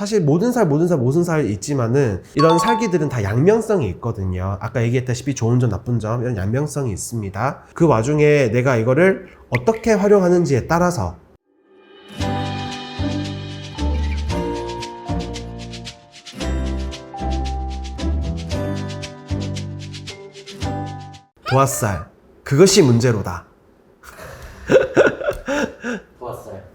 사실 모든 살, 모든 살, 모든 살 있지만은 이런 살기들은 다 양면성이 있거든요. 아까 얘기했다시피 좋은 점, 나쁜 점 이런 양면성이 있습니다. 그 와중에 내가 이거를 어떻게 활용하는지에 따라서 도화살 그것이 문제로다.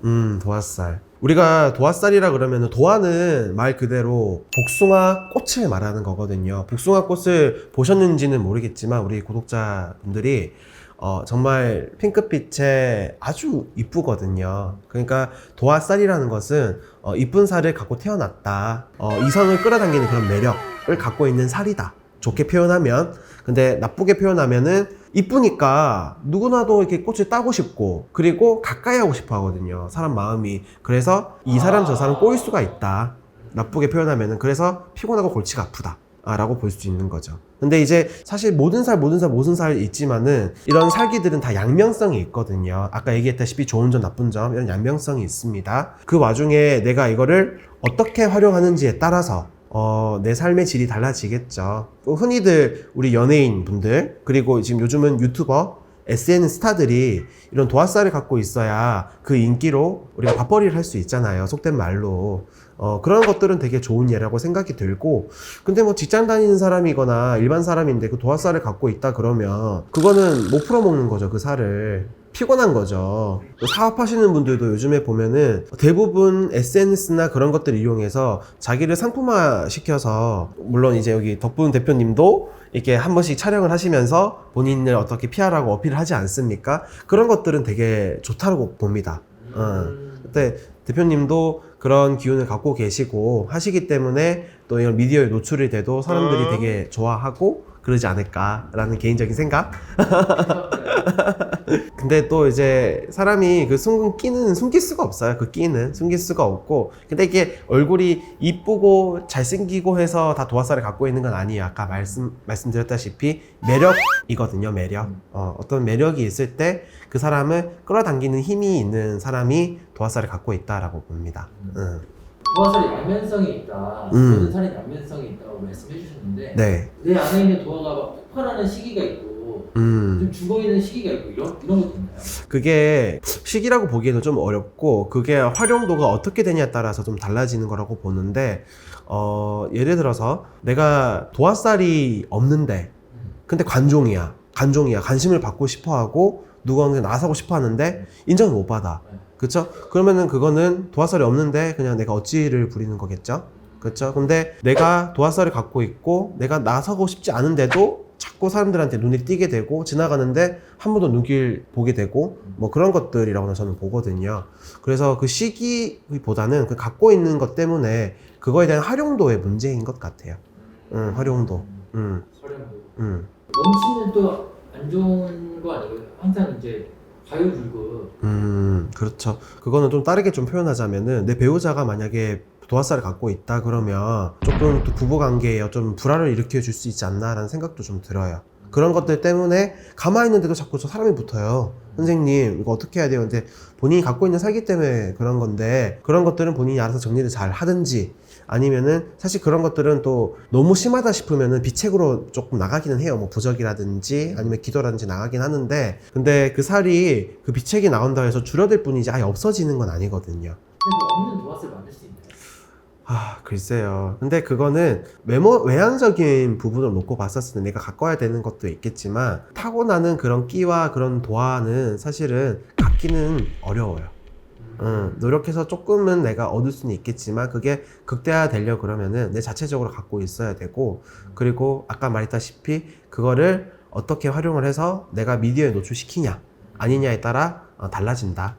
음, 도화살. 우리가 도화살이라 그러면 도화는 말 그대로 복숭아 꽃을 말하는 거거든요. 복숭아 꽃을 보셨는지는 모르겠지만 우리 구독자분들이 어, 정말 핑크빛에 아주 이쁘거든요. 그러니까 도화살이라는 것은 어, 이쁜 살을 갖고 태어났다. 어, 이성을 끌어당기는 그런 매력을 갖고 있는 살이다. 좋게 표현하면 근데 나쁘게 표현하면은 이쁘니까 누구나도 이렇게 꽃을 따고 싶고 그리고 가까이 하고 싶어 하거든요. 사람 마음이. 그래서 이 사람 저 사람 꼬일 수가 있다. 나쁘게 표현하면은 그래서 피곤하고 골치가 아프다. 아, 라고 볼 수 있는 거죠. 근데 이제 사실 모든 살 모든 살 모든 살 있지만은 이런 살기들은 다 양면성이 있거든요. 아까 얘기했다시피 좋은 점 나쁜 점 이런 양면성이 있습니다. 그 와중에 내가 이거를 어떻게 활용하는지에 따라서 어, 내 삶의 질이 달라지겠죠. 또 흔히들 우리 연예인 분들, 그리고 지금 요즘은 유튜버, SNS 스타들이 이런 도화살을 갖고 있어야 그 인기로 우리가 밥벌이를 할 수 있잖아요. 속된 말로. 어, 그런 것들은 되게 좋은 예라고 생각이 들고, 근데 뭐 직장 다니는 사람이거나 일반 사람인데 그 도화살을 갖고 있다 그러면, 그거는 못 풀어먹는 거죠, 그 살을. 피곤한 거죠. 또 사업하시는 분들도 요즘에 보면은 대부분 SNS나 그런 것들을 이용해서 자기를 상품화 시켜서 물론 이제 여기 덕분 대표님도 이렇게 한 번씩 촬영을 하시면서 본인을 어떻게 PR하고 어필을 하지 않습니까? 그런 것들은 되게 좋다고 봅니다. 어. 그때 대표님도 그런 기운을 갖고 계시고 하시기 때문에 또 이런 미디어에 노출이 돼도 사람들이 되게 좋아하고 그러지 않을까라는 개인적인 생각? 근데 또 이제 사람이 그 숨은 끼는 숨길 수가 없어요. 그 끼는 숨길 수가 없고. 근데 이게 얼굴이 이쁘고 잘생기고 해서 다 도화살을 갖고 있는 건 아니에요. 아까 말씀 말씀드렸다시피 매력이거든요. 매력. 어, 어떤 매력이 있을 때 그 사람을 끌어당기는 힘이 있는 사람이 도화살을 갖고 있다라고 봅니다. 응. 도화살이 양면성이 있다. 음. 모든 살이 양면성이 있다고 말씀해 주셨는데 네. 내 안에 있는 도화가 막 폭발하는 시기가 있고 음. 좀 죽어 있는 시기가 있고 이런 이런 것도 있나요? 그게 시기라고 보기에는 좀 어렵고 그게 활용도가 어떻게 되냐에 따라서 좀 달라지는 거라고 보는데 어 예를 들어서 내가 도화살이 없는데 근데 관종이야 관종이야 관심을 받고 싶어 하고 누구한테 나서고 싶어 하는데 인정을 못 받아 네. 그쵸 그러면은 그거는 도화살이 없는데 그냥 내가 어찌를 부리는 거겠죠 그쵸 근데 내가 도화살을 갖고 있고 내가 나서고 싶지 않은데도 자꾸 사람들한테 눈이 띄게 되고 지나가는데 한 번도 눈길 보게 되고 뭐 그런 것들이라고 저는 보거든요. 그래서 그 시기보다는 그 갖고 있는 것 때문에 그거에 대한 활용도의 문제인 것 같아요. 응, 활용도. 응, 활용도. 응, 넘치면 또 안 좋은 거 아니고요. 항상 이제 과유불급. 음, 그렇죠. 그거는 좀 다르게 좀 표현하자면은 내 배우자가 만약에 도화살을 갖고 있다 그러면 조금 또 부부 관계에 좀 불화를 일으켜 줄 수 있지 않나라는 생각도 좀 들어요. 그런 것들 때문에 가만히 있는데도 자꾸 저 사람이 붙어요. 선생님, 이거 어떻게 해야 돼요? 근데 본인이 갖고 있는 살기 때문에 그런 건데, 그런 것들은 본인이 알아서 정리를 잘 하든지, 아니면은 사실 그런 것들은 또 너무 심하다 싶으면은 비책으로 조금 나가기는 해요. 뭐 부적이라든지 아니면 기도라든지 나가긴 하는데, 근데 그 살이 그 비책이 나온다 해서 줄어들 뿐이지 아예 없어지는 건 아니거든요. 근데 뭐 없는 도화살 만들 수 있나요? 아, 글쎄요. 근데 그거는 외모, 외향적인 부분을 놓고 봤었을 때 내가 가꿔야 되는 것도 있겠지만, 타고나는 그런 끼와 그런 도화는 사실은 갖기는 어려워요. 응, 노력해서 조금은 내가 얻을 수는 있겠지만, 그게 극대화 되려 그러면은 내 자체적으로 갖고 있어야 되고, 그리고 아까 말했다시피, 그거를 어떻게 활용을 해서 내가 미디어에 노출시키냐, 아니냐에 따라 어, 달라진다.